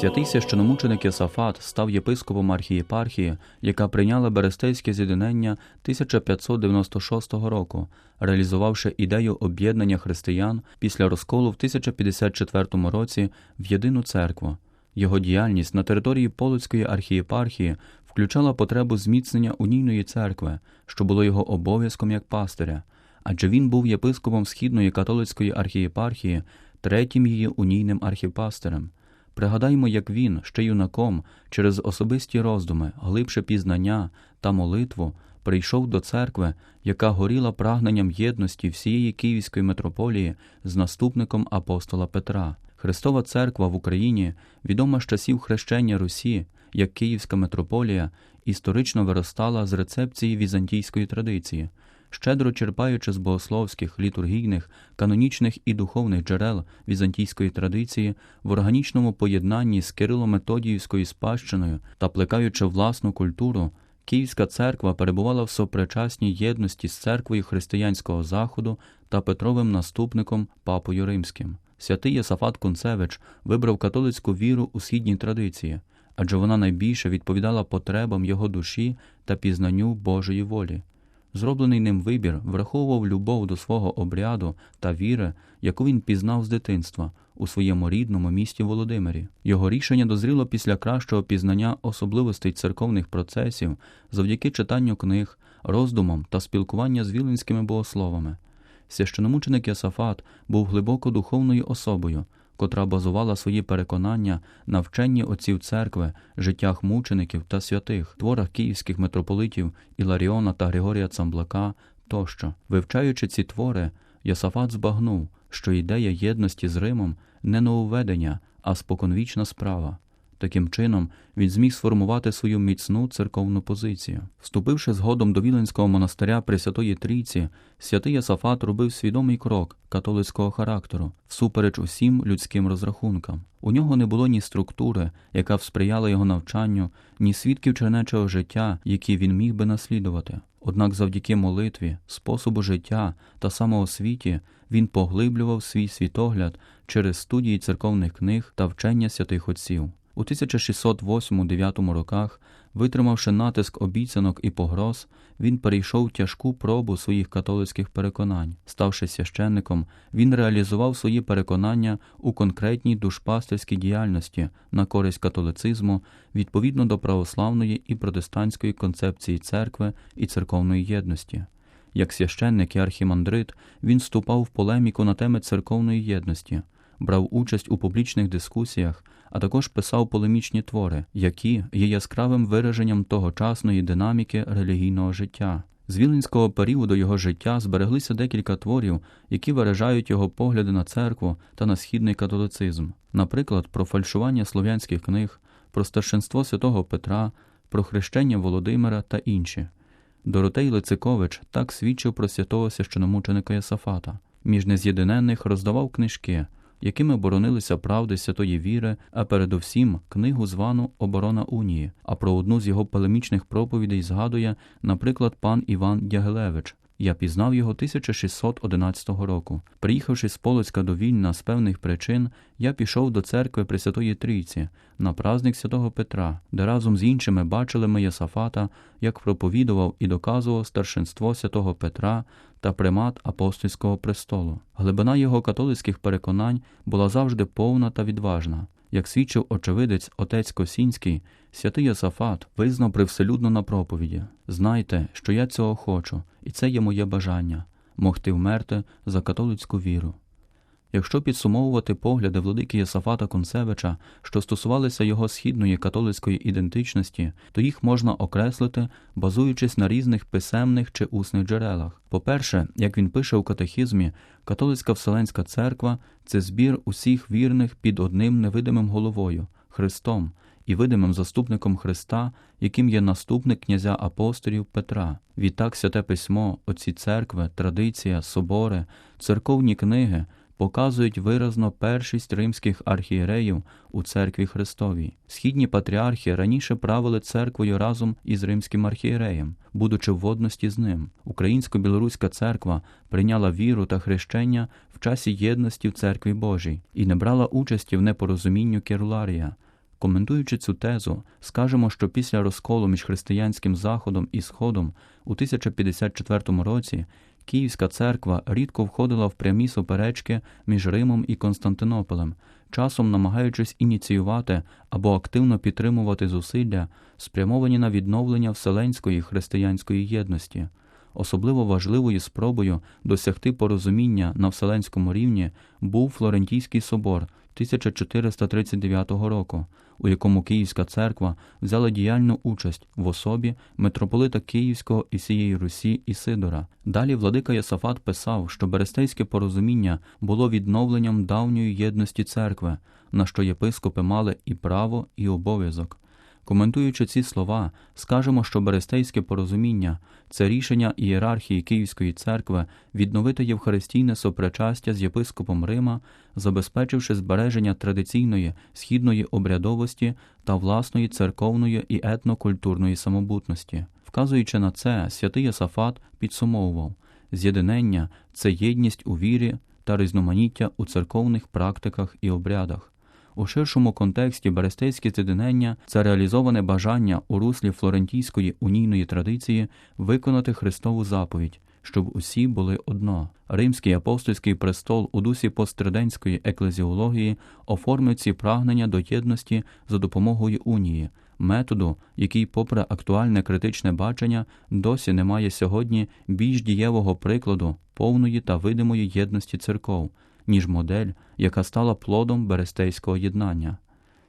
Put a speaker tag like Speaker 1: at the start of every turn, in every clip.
Speaker 1: Святий священомученик Єсафат став єпископом архієпархії, яка прийняла Берестейське з'єднання 1596 року, реалізувавши ідею об'єднання християн після розколу в 1054 році в єдину церкву. Його діяльність на території Полоцької архієпархії включала потребу зміцнення унійної церкви, що було його обов'язком як пастиря, адже він був єпископом Східної католицької архієпархії, третім її унійним архіпастерем. Пригадаймо, як він, ще юнаком, через особисті роздуми, глибше пізнання та молитву прийшов до церкви, яка горіла прагненням єдності всієї Київської митрополії з наступником апостола Петра. Христова церква в Україні, відома з часів хрещення Русі, як Київська митрополія, історично виростала з рецепції візантійської традиції, щедро черпаючи з богословських, літургійних, канонічних і духовних джерел візантійської традиції в органічному поєднанні з кирило-методіївською спадщиною та плекаючи власну культуру. Київська церква перебувала в сопричасній єдності з церквою християнського заходу та Петровим наступником Папою Римським. Святий Єсафат Кунцевич вибрав католицьку віру у східній традиції, адже вона найбільше відповідала потребам його душі та пізнанню Божої волі. Зроблений ним вибір враховував любов до свого обряду та віри, яку він пізнав з дитинства у своєму рідному місті Володимирі. Його рішення дозріло після кращого пізнання особливостей церковних процесів завдяки читанню книг, роздумам та спілкування з віленськими богословами. Священомученик Ясафат був глибоко духовною особою, котра базувала свої переконання на вченні отців церкви, життях мучеників та святих, творах київських митрополитів Іларіона та Григорія Цамблака тощо. Вивчаючи ці твори, Йосафат збагнув, що ідея єдності з Римом не нововведення, а споконвічна справа. Таким чином, він зміг сформувати свою міцну церковну позицію. Вступивши згодом до Віленського монастиря Пресвятої Трійці, святий Ясафат робив свідомий крок католицького характеру, всупереч усім людським розрахункам. У нього не було ні структури, яка б сприяла його навчанню, ні свідків чернечого життя, які він міг би наслідувати. Однак завдяки молитві, способу життя та самоосвіті він поглиблював свій світогляд через студії церковних книг та вчення святих отців. У 1608-9 роках, витримавши натиск обіцянок і погроз, він перейшов тяжку пробу своїх католицьких переконань. Ставши священником, він реалізував свої переконання у конкретній душпастерській діяльності на користь католицизму відповідно до православної і протестантської концепції церкви і церковної єдності. Як священник і архімандрит, він вступав в полеміку на теми церковної єдності, брав участь у публічних дискусіях, а також писав полемічні твори, які є яскравим вираженням тогочасної динаміки релігійного життя. З віленського періоду його життя збереглися декілька творів, які виражають його погляди на церкву та на східний католицизм, наприклад, про фальшування слов'янських книг, про старшинство святого Петра, про хрещення Володимира та інші. Доротей Лицикович так свідчив про святого священомученика Єсафата. Між нез'єдиненних роздавав книжки, якими боронилися правди святої віри, а передовсім книгу звану Оборона Унії. А про одну з його полемічних проповідей згадує, наприклад, пан Іван Дягилевич. Я пізнав його 1611 року. Приїхавши з Полоцька до Вільна з певних причин, я пішов до церкви Пресвятої Трійці на праздник святого Петра, де разом з іншими бачили ми Єсафата, як проповідував і доказував старшинство святого Петра та примат апостольського престолу. Глибина його католицьких переконань була завжди повна та відважна. Як свідчив очевидець отець Косінський, святий Йосафат визнав привселюдно на проповіді Знайте, що я цього хочу, і це є моє бажання могти вмерти за католицьку віру. Якщо підсумовувати погляди владики Єсафата Концевича, що стосувалися його східної католицької ідентичності, то їх можна окреслити, базуючись на різних писемних чи усних джерелах. По-перше, як він пише у катехізмі, католицька Вселенська церква це збір усіх вірних під одним невидимим головою Христом і видимим заступником Христа, яким є наступник князя апостолів Петра. Відтак святе письмо, отці церкви, традиція, собори, церковні книги показують виразно першість римських архієреїв у церкві Христовій. Східні патріархи раніше правили церквою разом із римським архієреєм, будучи в водності з ним. Українсько-білоруська церква прийняла віру та хрещення в часі єдності в церкві Божій і не брала участі в непорозумінню Керуларія. Коментуючи цю тезу, скажемо, що після розколу між християнським заходом і сходом у 1054 році Київська церква рідко входила в прямі суперечки між Римом і Константинополем, часом намагаючись ініціювати або активно підтримувати зусилля, спрямовані на відновлення вселенської християнської єдності. Особливо важливою спробою досягти порозуміння на вселенському рівні був Флорентійський собор 1439 року, у якому Київська церква взяла діяльну участь в особі митрополита Київського і всієї Русі Ісидора. Далі владика Єсафат писав, що Берестейське порозуміння було відновленням давньої єдності церкви, на що єпископи мали і право, і обов'язок. Коментуючи ці слова, скажемо, що Берестейське порозуміння це рішення ієрархії Київської церкви відновити євхаристійне сопричастя з єпископом Рима, забезпечивши збереження традиційної східної обрядовості та власної церковної і етнокультурної самобутності. Вказуючи на це, святий Йосафат підсумовував з'єднання це єдність у вірі та різноманіття у церковних практиках і обрядах. У ширшому контексті Берестейське з'єднання – це реалізоване бажання у руслі флорентійської унійної традиції виконати Христову заповідь, щоб усі були одно. Римський апостольський престол у дусі постриденської еклезіології оформив ці прагнення до єдності за допомогою унії, методу, який, попри актуальне критичне бачення, досі не має сьогодні більш дієвого прикладу повної та видимої єдності церков ніж модель, яка стала плодом Берестейського єднання.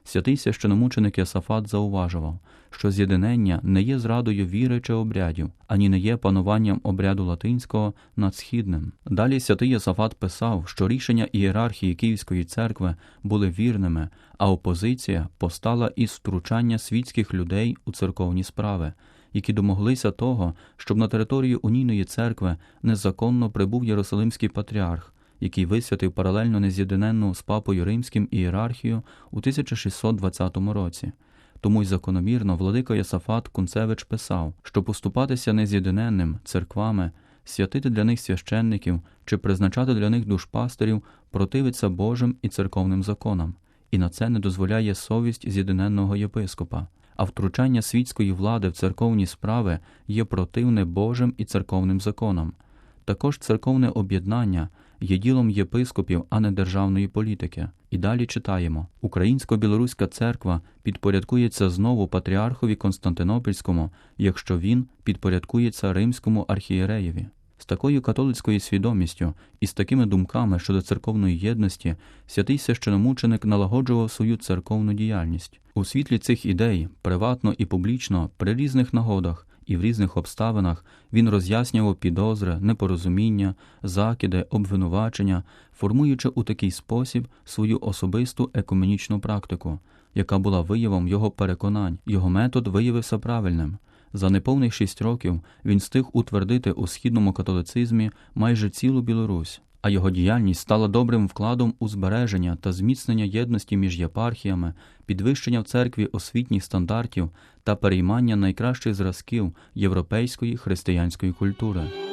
Speaker 1: Святий священомученик Ясафат зауважував, що з'єднання не є зрадою віри чи обрядів, ані не є пануванням обряду латинського над східним. Далі святий Ясафат писав, що рішення ієрархії Київської церкви були вірними, а опозиція постала із втручання світських людей у церковні справи, які домоглися того, щоб на території унійної церкви незаконно прибув Єрусалимський патріарх який висвятив паралельно нез'єдненну з папою римським ієрархію у 1620 році. Тому й закономірно владика Ясафат Кунцевич писав, що поступатися нез'єдненним церквами, святити для них священників чи призначати для них душпастерів противиться Божим і церковним законам, і на це не дозволяє совість з'єдненного єпископа. А втручання світської влади в церковні справи є противне Божим і церковним законам. Також церковне об'єднання є ділом єпископів, а не державної політики. І далі читаємо: Українсько-білоруська церква підпорядкується знову патріархові Константинопольському, якщо він підпорядкується римському архієреєві. З такою католицькою свідомістю і з такими думками щодо церковної єдності святий священомученик налагоджував свою церковну діяльність у світлі цих ідей, приватно і публічно, при різних нагодах і в різних обставинах він роз'яснював підозри, непорозуміння, закиди, обвинувачення, формуючи у такий спосіб свою особисту екуменічну практику, яка була виявом його переконань. Його метод виявився правильним. За неповних шість років він встиг утвердити у східному католицизмі майже цілу Білорусь а його діяльність стала добрим вкладом у збереження та зміцнення єдності між єпархіями, підвищення в церкві освітніх стандартів та переймання найкращих зразків європейської християнської культури.